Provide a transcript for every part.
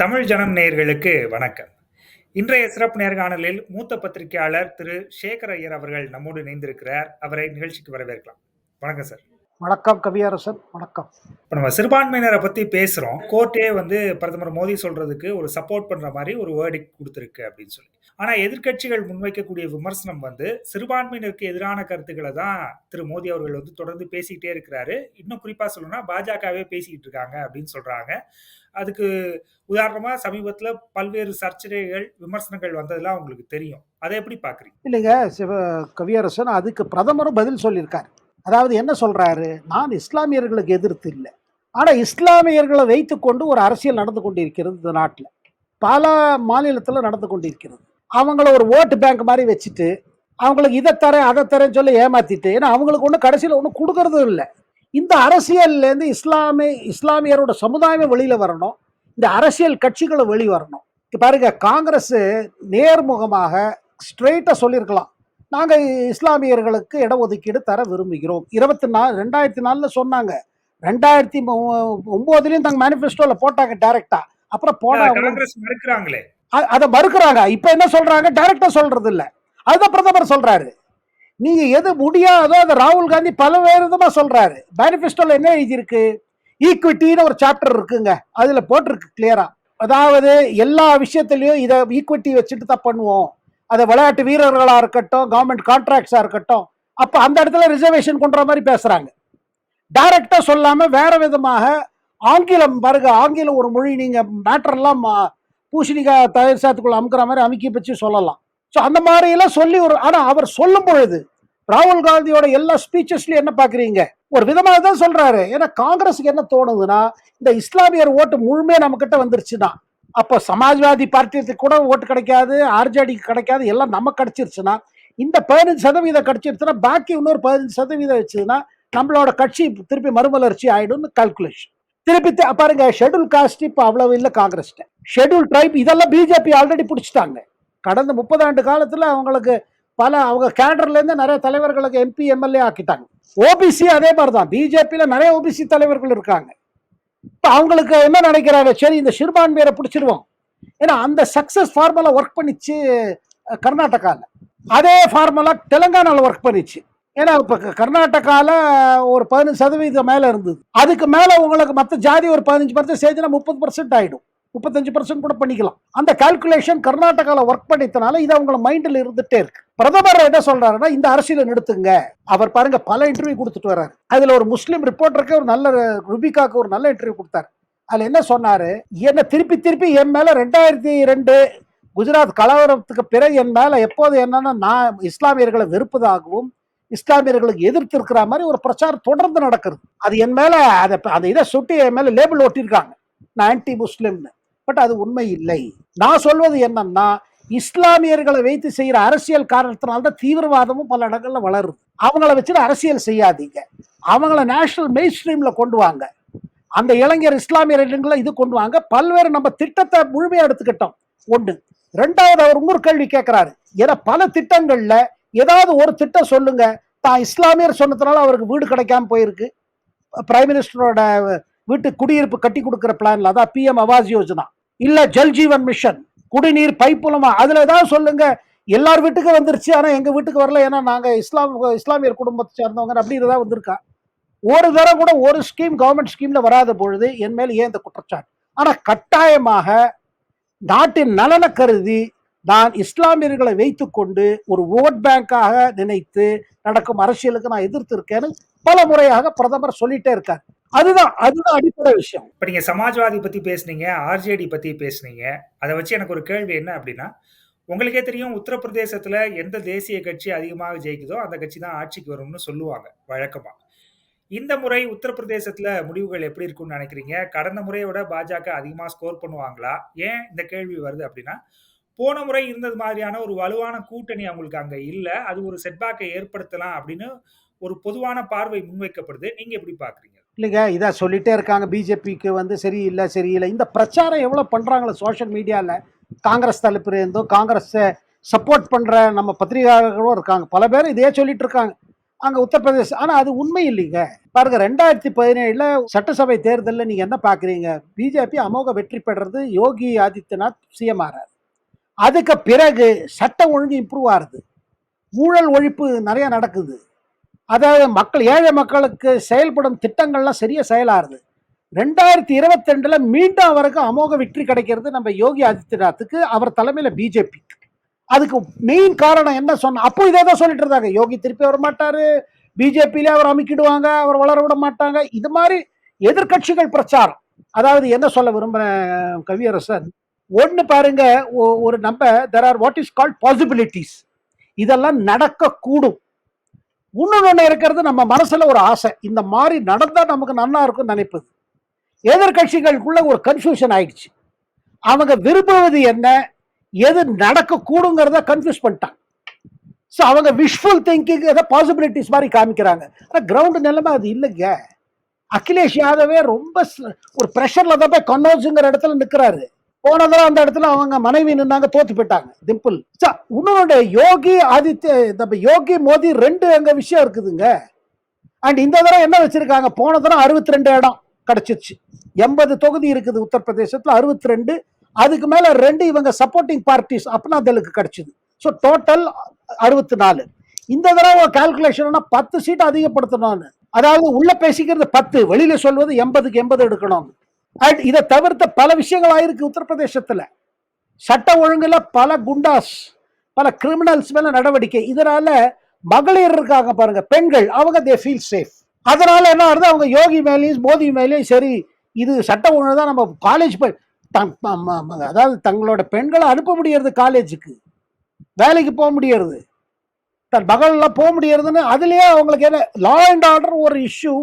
தமிழ் ஜனம் நேயர்களுக்கு வணக்கம். இன்றைய சிறப்பு நேர்காணலில் மூத்த பத்திரிகையாளர் திரு சேகர் ஐயர் அவர்கள் நம்மோடு இணைந்திருக்கிறார். அவரை நிகழ்ச்சிக்கு வரவேற்கலாம். வணக்கம் சார். வணக்கம் கவியரசன். வணக்கம். இப்போ நம்ம சிறுபான்மையினரை பத்தி பேசுறோம். கோர்ட்டே வந்து பிரதமர் மோடி சொல்றதுக்கு ஒரு சப்போர்ட் பண்ற மாதிரி ஒரு வேர்டிக் கொடுத்துருக்கு அப்படின்னு சொல்லி. ஆனா எதிர்க்கட்சிகள் முன்வைக்கக்கூடிய விமர்சனம் வந்து சிறுபான்மையினருக்கு எதிரான கருத்துக்களை தான் திரு மோடி அவர்கள் வந்து தொடர்ந்து பேசிக்கிட்டே இருக்கிறாரு. இன்னும் குறிப்பா சொல்லணும்னா பாஜகவே பேசிக்கிட்டு இருக்காங்க அப்படின்னு சொல்றாங்க. அதுக்கு உதாரணமா சமீபத்துல பல்வேறு சர்ச்சைகள் விமர்சனங்கள் வந்ததெல்லாம் உங்களுக்கு தெரியும். அதை எப்படி பாக்குறீங்க இல்லைங்க சிவ கவியரசன் அதுக்கு பிரதமரும் பதில் சொல்லியிருக்காரு. அதாவது என்ன சொல்றாரு? நான் இஸ்லாமியர்களுக்கு எதிர்த்து இல்லை. ஆனால் இஸ்லாமியர்களை வைத்துக்கொண்டு ஒரு அரசியல் நடந்து கொண்டிருக்கிறது இந்த நாட்டில். பல மாநிலத்தில் நடந்து கொண்டிருக்கிறது. அவங்கள ஒரு ஓட்டு பேங்க் மாதிரி வச்சுட்டு அவங்களுக்கு இதை தரேன் அதை தரேன்னு சொல்லி ஏமாத்திட்டு ஏன்னா அவங்களுக்கு ஒன்றும் கடைசியில் ஒன்றும் கொடுக்கறதும் இல்லை. இந்த அரசியல்லேருந்து இஸ்லாமிய இஸ்லாமியரோட சமுதாயமே வெளியில் வரணும். இந்த அரசியல் கட்சிகளை வெளி வரணும். இப்ப பாருங்க காங்கிரஸ் நேர்முகமாக ஸ்ட்ரெயிட்டாக சொல்லியிருக்கலாம். நாங்கள் இஸ்லாமியர்களுக்கு இடஒதுக்கீடு தர விரும்புகிறோம். இருபத்தி நாலு ரெண்டாயிரத்தி நாலில் சொன்னாங்க. ரெண்டாயிரத்தி ஒம்போதுலேயும் தங்க மேனிஃபெஸ்டோவில் போட்டாங்க டைரக்டா அப்புறம் போட மறுக்கிறாங்களே. அதை மறுக்கிறாங்க. இப்போ என்ன சொல்றாங்க? டைரக்டா சொல்றது இல்ல அதுதான் பிரதமர் சொல்றாரு. நீங்க எது முடியாதோ அதை ராகுல் காந்தி பல விதமா சொல்றாரு. மேனிஃபெஸ்டோல என்ன எழுதியிருக்கு? ஈக்விட்டின்னு ஒரு சாப்டர் இருக்குங்க. அதுல போட்டிருக்கு கிளியரா அதாவது எல்லா விஷயத்திலையும் இதை ஈக்விட்டி வச்சுட்டு தான் பண்ணுவோம். அதை விளையாட்டு வீரர்களா இருக்கட்டும் கவர்மெண்ட் கான்ட்ராக்ட்ஸா இருக்கட்டும் அப்ப அந்த இடத்துல ரிசர்வேஷன் கொண்ட மாதிரி பேசுறாங்க. டைரக்டா சொல்லாம வேற விதமாக ஆங்கிலம் பாருங்க ஆங்கிலம் ஒரு மொழி நீங்க மேட்டர் எல்லாம் மா- பூசணிக்காய் தயிர் சாத்துக்குள்ள அமுக்கிற மாதிரி அமுக்கி பற்றி சொல்லலாம். ஸோ அந்த மாதிரி எல்லாம் சொல்லி ஒரு ஆனால் அவர் சொல்லும் பொழுது ராகுல் காந்தியோட எல்லா ஸ்பீச்சஸ்லயும் என்ன பாக்குறீங்க ஒரு விதமாக தான் சொல்றாரு. ஏன்னா காங்கிரஸுக்கு என்ன தோணுதுன்னா இந்த இஸ்லாமியர் ஓட்டு முழுமையா நம்ம கிட்ட வந்துருச்சுன்னா அப்போ சமாஜ்வாதி பார்ட்டிக்கு கூட ஓட்டு கிடைக்காது ஆர்ஜேடிக்கு கிடைக்காது எல்லாம் நமக்கு கிடைச்சிருச்சுன்னா இந்த பதினஞ்சு சதவீதம் கிடைச்சிருச்சுன்னா பாக்கி இன்னொரு பதினஞ்சு சதவீதம் வச்சதுன்னா நம்மளோட கட்சி திருப்பி மறுமலர்ச்சி ஆயிடும்னு கால்குலேஷன் திருப்பி பாருங்க ஷெட்யூல் காஸ்ட் இப்போ அவ்வளவு இல்லை காங்கிரஸ்ட ஷெட்யூல் ட்ரைப் இதெல்லாம் பிஜேபி ஆல்ரெடி பிடிச்சிட்டாங்க. கடந்த முப்பது ஆண்டு காலத்தில் அவங்களுக்கு பல அவங்க கேடர்லேருந்து நிறைய தலைவர்களுக்கு எம்பி எம்எல்ஏ ஆக்கிட்டாங்க. ஓபிசி அதே மாதிரி தான் பிஜேபியில் நிறைய ஓபிசி தலைவர்கள் இருக்காங்க. இப்போ அவங்களுக்கு என்ன நினைக்கிறாங்க? சரி இந்த சிறுபான்மையரை பிடிச்சிடுவோம் ஏன்னா அந்த சக்ஸஸ் ஃபார்முலா ஒர்க் பண்ணிச்சு கர்நாடகாவில் அதே ஃபார்முலா தெலுங்கானாவில் ஒர்க் பண்ணிச்சு. ஏன்னா இப்போ கர்நாடகாவில் ஒரு பதினஞ்சு சதவீதம் மேலே இருந்தது. அதுக்கு மேலே உங்களுக்கு மற்ற ஜாதி ஒரு பதினஞ்சு பர்சன்ட் சேர்த்துனா முப்பது பர்சன்ட் ஆகிடும் முப்பத்தஞ்சு பர்சன்ட் கூட பண்ணிக்கலாம். அந்த கால்குலேஷன் கர்நாடகாவில் ஒர்க் பண்ணித்தனால இது அவங்க மைண்டில் இருந்துட்டே இருக்கு. பிரதமர் என்ன சொல்றாருன்னா இந்த அரசியலை நிறுத்துங்க. அவர் பாருங்க பல இன்டர்வியூ கொடுத்துட்டு வர்றாரு. அதுல ஒரு முஸ்லீம் ரிப்போர்ட்டருக்கு ஒரு நல்ல ருபிகாக்கு ஒரு நல்ல இன்டர்வியூ கொடுத்தாரு. அதுல என்ன சொன்னாரு? என்ன திருப்பி திருப்பி என் மேல ரெண்டாயிரத்தி ரெண்டு குஜராத் கலவரத்துக்கு பிறகு என் மேல எப்போது என்னன்னா நான் இஸ்லாமியர்களை வெறுப்பதாகவும் இஸ்லாமியர்களுக்கு எதிர்த்து இருக்கிற மாதிரி ஒரு பிரச்சாரம் தொடர்ந்து நடக்கிறது. அது என் மேல அதை அந்த இதை சுட்டி என் மேல லேபிள் ஒட்டியிருக்காங்க. நான் ஆன்டி முஸ்லிம்னு பட் அது உண்மை இல்லை. நான் சொல்வது என்னன்னா இஸ்லாமியர்களை வைத்து செய்யற அரசியல் காரணத்தினால்தான் தீவிரவாதமும் பல இடங்கள்ல வளருது. அவங்கள வச்சுட்டு அரசியல் செய்யாதீங்க. அவங்கள நேஷனல் மெயின் ஸ்ட்ரீம்ல கொண்டு வாங்க. அந்த இளைஞர் இஸ்லாமியர் இது கொண்டு வாங்க. பல்வேறு நம்ம திட்டத்தை முழுமையா எடுத்துக்கிட்டோம். ஒன்று ரெண்டாவது அவர் இன்னொரு கேள்வி கேட்கிறாரு. ஏன்னா பல திட்டங்கள்ல ஏதாவது ஒரு திட்டம் சொல்லுங்க. தான் இஸ்லாமியர் சொன்னதுனால அவருக்கு வீடு கிடைக்காம போயிருக்கு. பிரைம் மினிஸ்டரோட வீட்டு குடியிருப்பு கட்டி கொடுக்குற பிளான்ல அதான் பிஎம் ஆவாஸ் யோஜனா. இல்ல ஜல் ஜீவன் மிஷன் குடிநீர் பைப்புலமா அதுல ஏதாவது சொல்லுங்க. எல்லார் வீட்டுக்கும் வந்துருச்சு. ஆனா எங்க வீட்டுக்கு வரல. ஏன்னா நாங்க இஸ்லாம் இஸ்லாமியர் குடும்பத்தை சேர்ந்தவங்க. அப்படி தான் வந்திருக்கா. ஒரு தடவை கூட ஒரு ஸ்கீம் கவர்மெண்ட் ஸ்கீம்ல வராத பொழுது என் மேல் ஏன் இந்த குற்றச்சாட்டு? ஆனா கட்டாயமாக நாட்டின் நலனை கருதி நான் இஸ்லாமியர்களை வைத்துக்கொண்டு ஒரு ஓட் பேங்காக நினைத்து நடக்கும் அரசியலுக்கு நான் எதிர்த்து இருக்கேன்னு பல முறையாக பிரதமர் சொல்லிட்டே இருக்கார். அதுதான் அதுதான் அடிப்படை விஷயம். இப்ப நீங்க சமாஜ்வாதி பத்தி பேசுனீங்க ஆர்ஜேடி பத்தி பேசுனீங்க அதை வச்சு எனக்கு ஒரு கேள்வி என்ன அப்படின்னா உங்களுக்கே தெரியும் உத்தரப்பிரதேசத்துல எந்த தேசிய கட்சி அதிகமாக ஜெயிக்குதோ அந்த கட்சி தான் ஆட்சிக்கு வரும்னு சொல்லுவாங்க வழக்கமா. இந்த முறை உத்தரப்பிரதேசத்துல முடிவுகள் எப்படி இருக்கும்னு நினைக்கிறீங்க? கடந்த முறையை விட பாஜக அதிகமா ஸ்கோர் பண்ணுவாங்களா? ஏன் இந்த கேள்வி வருது அப்படின்னா போன முறை இருந்தது மாதிரியான ஒரு வலுவான கூட்டணி அவங்களுக்கு அங்க இல்ல அது ஒரு செட்பேக்கை ஏற்படுத்தலாம் அப்படின்னு ஒரு பொதுவான பார்வை முன்வைக்கப்படுது. நீங்க எப்படி பாக்குறீங்க? இல்லைங்க இதை சொல்லிகிட்டே இருக்காங்க. பிஜேபிக்கு வந்து சரியில்லை சரியில்லை. இந்த பிரச்சாரம் எவ்வளோ பண்ணுறாங்களோ சோஷியல் மீடியாவில் காங்கிரஸ் தலைப்பில் தலைப்பிலிருந்தோ காங்கிரஸை சப்போர்ட் பண்ணுற நம்ம பத்திரிகையாளர்களும் இருக்காங்க. பல பேர் இதே சொல்லிட்டு இருக்காங்க. அங்கே உத்தரப்பிரதேச ஆனால் அது உண்மை இல்லைங்க. பாருங்க ரெண்டாயிரத்தி பதினேழில் சட்டசபை தேர்தலில் நீங்கள் என்ன பார்க்குறீங்க பிஜேபி அமோக வெற்றி பெறுறது யோகி ஆதித்யநாத் சிஎம் அதுக்கு பிறகு சட்டம் ஒழுங்கு இம்ப்ரூவ் ஆகுது ஊழல் ஒழிப்பு நிறையா நடக்குது. அதாவது மக்கள் ஏழை மக்களுக்கு செயல்படும் திட்டங்கள்லாம் சரியா செயலாறுது. ரெண்டாயிரத்தி இருபத்தி ரெண்டுல மீண்டும் அவருக்கு அமோக வெற்றி கிடைக்கிறது நம்ம யோகி ஆதித்யநாத்துக்கு அவர் தலைமையில பிஜேபி. அதுக்கு மெயின் காரணம் என்ன சொன்ன அப்போ இதே தான் சொல்லிட்டு இருந்தாங்க. யோகி திருப்பி வர மாட்டாரு பிஜேபியிலே அவர் அமைக்கிடுவாங்க அவர் வளர விட மாட்டாங்க. இது மாதிரி எதிர்க்கட்சிகள் பிரச்சாரம். அதாவது என்ன சொல்ல விரும்புறேன் கவியரசன் ஒன்று பாருங்க ஒரு நம்ம there are what is called possibilities இதெல்லாம் நடக்கக்கூடும். இன்னொன்னு இருக்கிறது நம்ம மனசுல ஒரு ஆசை. இந்த மாதிரி நடந்தா நமக்கு நல்லா இருக்கும் நினைப்பது. எதிர்க்கட்சிகளுக்குள்ள ஒரு கன்ஃபியூஷன் ஆயிடுச்சு. அவங்க விரும்புவது என்ன? எது நடக்கக்கூடுங்கிறத கன்ஃபியூஸ் பண்ணிட்டாங்க. ஸோ அவங்க விஷுவல் திங்கிங் ஏதோ பாசிபிலிட்டிஸ் மாதிரி காமிக்கிறாங்க. ஆனால் கிரவுண்ட் நிலைமை அது இல்லைங்க. அகிலேஷ் யாதவே ரொம்ப ஒரு ப்ரெஷர்ல தான் போய் கன்னோஜுங்கிற இடத்துல நிற்கிறாரு போன தடவை அந்த இடத்துல அவங்க மனைவி நின்னாங்க தோத்து போயிட்டாங்க. திம்பிள் ச, இன்னொரு யோகி ஆதித்ய நம்ம யோகி மோதி ரெண்டு அங்க விஷயம் இருக்குதுங்க. அண்ட் இந்த தடவை என்ன வச்சிருக்காங்க? போன தடவை அறுபத்தி ரெண்டு இடம் கிடைச்சிருச்சு. எண்பது தொகுதி இருக்குது உத்தரப்பிரதேசத்துல அறுபத்தி ரெண்டு அதுக்கு மேல ரெண்டு இவங்க சப்போர்ட்டிங் பார்ட்டிஸ் அப்னாதலுக்கு கிடச்சிது. ஸோ டோட்டல் அறுபத்தி நாலு இந்த தடவை கால்குலேஷன் பத்து சீட் அதிகப்படுத்தணும்னு. அதாவது உள்ள பேசிக்கிறது பத்து வெளியில சொல்வது எண்பதுக்கு எண்பது எடுக்கணும் இதை தவிர்த்த பல விஷயங்கள் ஆயிருக்கு உத்தரப்பிரதேசத்துல. சட்ட ஒழுங்குல பல குண்டாஸ் பல கிரிமினல்ஸ் மேல நடவடிக்கை. இதனால மகளிர் இருக்காங்க பாருங்க பெண்கள் அவங்க தே ஃபீல் சேஃப் அதனால என்ன ஆகுது? அவங்க யோகி மேலேயும் மோதி மேலேயும் சரி இது சட்ட ஒழுங்கு தான் நம்ம காலேஜ் போய் அதாவது தங்களோட பெண்களை அனுப்ப முடியறது காலேஜுக்கு வேலைக்கு போக முடியறது. தன் மகள்லாம் போக முடியறதுன்னு அதுலேயே அவங்களுக்கு என்ன லா அண்ட் ஆர்டர் ஒரு issue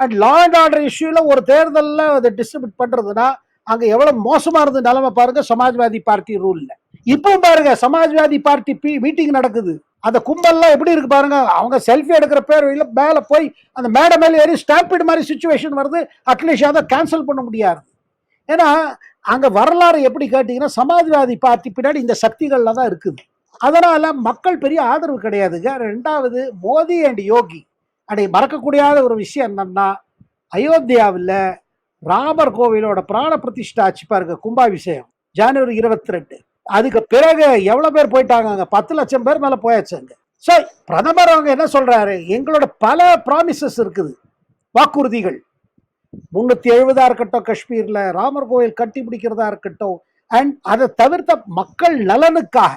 and law and order இஷ்யூல ஒரு தேர்தலில் அதை டிஸ்ட்ரிபியூட் பண்ணுறதுன்னா அங்கே எவ்வளோ மோசமாக இருந்த நிலைமை பாருங்க சமாஜ்வாதி பார்ட்டி ரூலில் இப்போ பாருங்க சமாஜ்வாதி பார்ட்டி பி மீட்டிங் நடக்குது. அந்த கும்பல்லாம் எப்படி இருக்கு பாருங்க அவங்க செல்ஃபி எடுக்கிற பேர் இல்லை மேலே போய் அந்த மேடை மேலே ஏறி ஸ்டாம்பிட் மாதிரி சுச்சுவேஷன் வருது அட்லீஸ்ட் அதை கேன்சல் பண்ண முடியாது. ஏன்னா அங்கே வரலாறு எப்படி கேட்டிங்கன்னா சமாஜ்வாதி பார்ட்டி பின்னாடி இந்த சக்திகளில் தான் இருக்குது. அதனால் மக்கள் பெரிய ஆதரவு கிடையாதுங்க. ரெண்டாவது மோடி அண்ட் யோகி. அதை மறக்கக்கூடியாத ஒரு விஷயம் என்னன்னா அயோத்தியாவில் ராமர் கோவிலோட பிராண பிரதிஷ்டை ஆச்சு பாருங்க கும்பாபிஷேகம் ஜனவரி இருபத்தி ரெண்டு அதுக்கு பிறகு எவ்வளோ பேர் போயிட்டாங்க அங்கே? பத்து லட்சம் பேர் மேலே போயாச்சுங்க ஸோ பிரதமர் அவங்க என்ன சொல்கிறாரு எங்களோட பல ப்ராமிசஸ் இருக்குது. வாக்குறுதிகள். முன்னூற்றி எழுபதாக இருக்கட்டும் காஷ்மீரில் ராமர் கோவில் கட்டி பிடிக்கிறதா இருக்கட்டும். அண்ட் அதை தவிர்த்த மக்கள் நலனுக்காக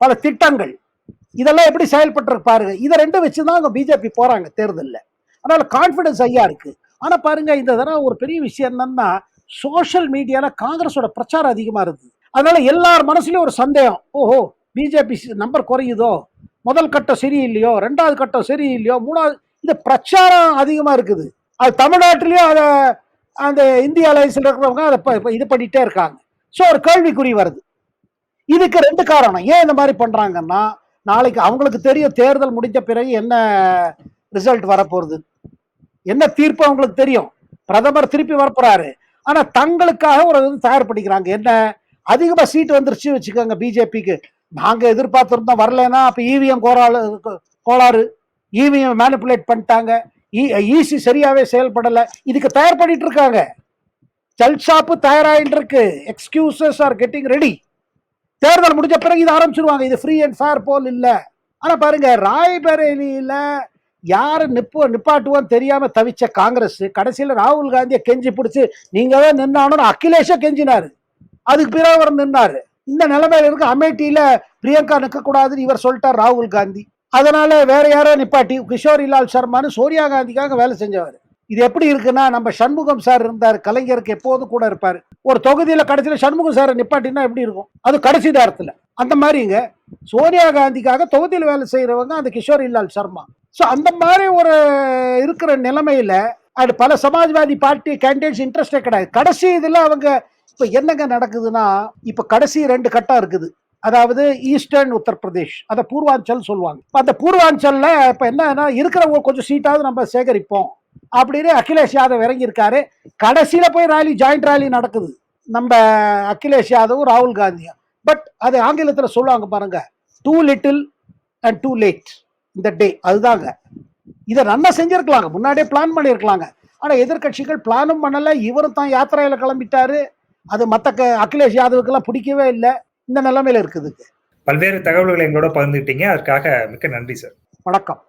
பல திட்டங்கள். இதெல்லாம் எப்படி செயல்பட்டு பாருங்க. இதை ரெண்டும் வச்சுதான் அவங்க பிஜேபி போறாங்க தேர்தலில். அதனால கான்ஃபிடன்ஸ் ஐயா இருக்கு. ஆனா பாருங்க இந்த தடவை ஒரு பெரிய விஷயம் என்னன்னா சோஷியல் மீடியால காங்கிரஸோட பிரச்சாரம் அதிகமா இருக்குது அதனால எல்லார் மனசுலயும் ஒரு சந்தேகம். ஓஹோ பிஜேபி நம்பர் குறையுதோ? முதல் கட்டம் சரியில்லையோ? ரெண்டாவது கட்டம் சரியில்லையோ? மூணாவது இது பிரச்சாரம் அதிகமா இருக்குது. அது தமிழ்நாட்டிலயும் அதை அந்த இந்திய அலைன்ஸில் இருக்கிறவங்க அதை இது பண்ணிட்டே இருக்காங்க. ஸோ ஒரு கேள்விக்குறி வருது. இதுக்கு ரெண்டு காரணம். ஏன் இந்த மாதிரி பண்றாங்கன்னா நாளைக்கு அவங்களுக்கு தெரியும் தேர்தல் முடிஞ்ச பிறகு என்ன ரிசல்ட் வரப்போகுது. என்ன தீர்ப்பு அவங்களுக்கு தெரியும். பிரதமர் திருப்பி வரப்போறாரு. ஆனா தங்களுக்காக ஒரு இது தயார் பண்ணிக்கிறாங்க. என்ன? அதிகமா சீட்டு வந்துருச்சு வச்சுக்கோங்க பிஜேபிக்கு. நாங்க எதிர்பார்த்துருந்தோம் வரலைன்னா அப்ப இவிஎம் கோராளு கோளாறு. இவிஎம் மேனிப்புலேட் பண்ணிட்டாங்க. E, ஈசி சரியாவே செயல்படல. இதுக்கு தயார் பண்ணிட்டு இருக்காங்க. ஜல்ஷாப்பு தயாராகிட்டு இருக்கு. எக்ஸ்கியூசஸ் ஆர் கெட்டிங் ரெடி தேர்தல் முடிஞ்ச பிறகு இதை ஆரம்பிச்சிருவாங்க. இது ஃப்ரீ அண்ட் ஃபேர் போல் இல்லை. ஆனால் பாருங்க ராய்பரேலியில் யார் நிப்போ நிப்பாட்டுவோம் தெரியாமல் தவிச்ச காங்கிரஸ் கடைசியில் ராகுல் காந்தியை கெஞ்சி பிடிச்சி நீங்கள் தான் நின்னானு அகிலேஷை கெஞ்சினார். அதுக்கு பிறகு அவர் நின்னார். இந்த நிலைமையில இருக்கு அமேட்டியில் பிரியங்கா நிற்கக்கூடாதுன்னு இவர் சொல்லிட்டார் ராகுல் காந்தி. அதனால வேற யாரோ நிப்பாட்டி கிஷோரிலால் சர்மான்னு சோனியா காந்திக்காக வேலை செஞ்சவர். இது எப்படி இருக்குன்னா நம்ம சண்முகம் சார் இருந்தார் கலைஞருக்கு எப்போதும் கூட இருப்பார். ஒரு தொகுதியில் கடைசியில் சண்முகம் சாரை நிப்பாட்டினா எப்படி இருக்கும்? அது கடைசி நேரத்தில். அந்த மாதிரிங்க. சோனியா காந்திக்காக தொகுதியில் வேலை செய்கிறவங்க அந்த கிஷோரிலால் சர்மா. ஸோ அந்த மாதிரி ஒரு இருக்கிற நிலைமையில் அது பல சமாஜ்வாதி பார்ட்டி கேண்டிடேட்ஸ் இன்ட்ரெஸ்டே கிடையாது. கடைசி இதில் அவங்க இப்போ என்னங்க நடக்குதுன்னா இப்போ கடைசி ரெண்டு கட்டம் இருக்குது. அதாவது ஈஸ்டர்ன் உத்தரப்பிரதேஷ் அதை பூர்வாஞ்சல் சொல்லுவாங்க. அந்த பூர்வாஞ்சலில் இப்போ என்னன்னா இருக்கிறவங்க கொஞ்சம் சீட்டாவது நம்ம சேகரிப்போம். அப்படின்னு அகிலேஷ் யாதவ் இறங்கி இருக்காரு கடைசியில போய் ராலி ஜாயிண்ட் ராலி நடக்குது. நம்ம அகிலேஷ் யாதவும் ராகுல் காந்தியும். பட் அது ஆங்கிலத்துல சொல்லுவாங்க பாருங்க too little and too late இந்த டே அதுதாங்க. இதை நல்லா செஞ்சிருக்கலாங்க. முன்னாடியே பிளான் பண்ணியிருக்கலாங்க ஆனா எதிர்க்கட்சிகள் பிளானும் பண்ணல. இவரும் தான் யாத்திரையில கிளம்பிட்டாரு. அது மத்த அகிலேஷ் யாதவுக்கெல்லாம் பிடிக்கவே இல்லை. இந்த நிலைமையில இருக்குது பல்வேறு தகவல்களை எங்களோட பகிர்ந்துக்கிட்டீங்க அதற்காக மிக்க நன்றி சார். வணக்கம்.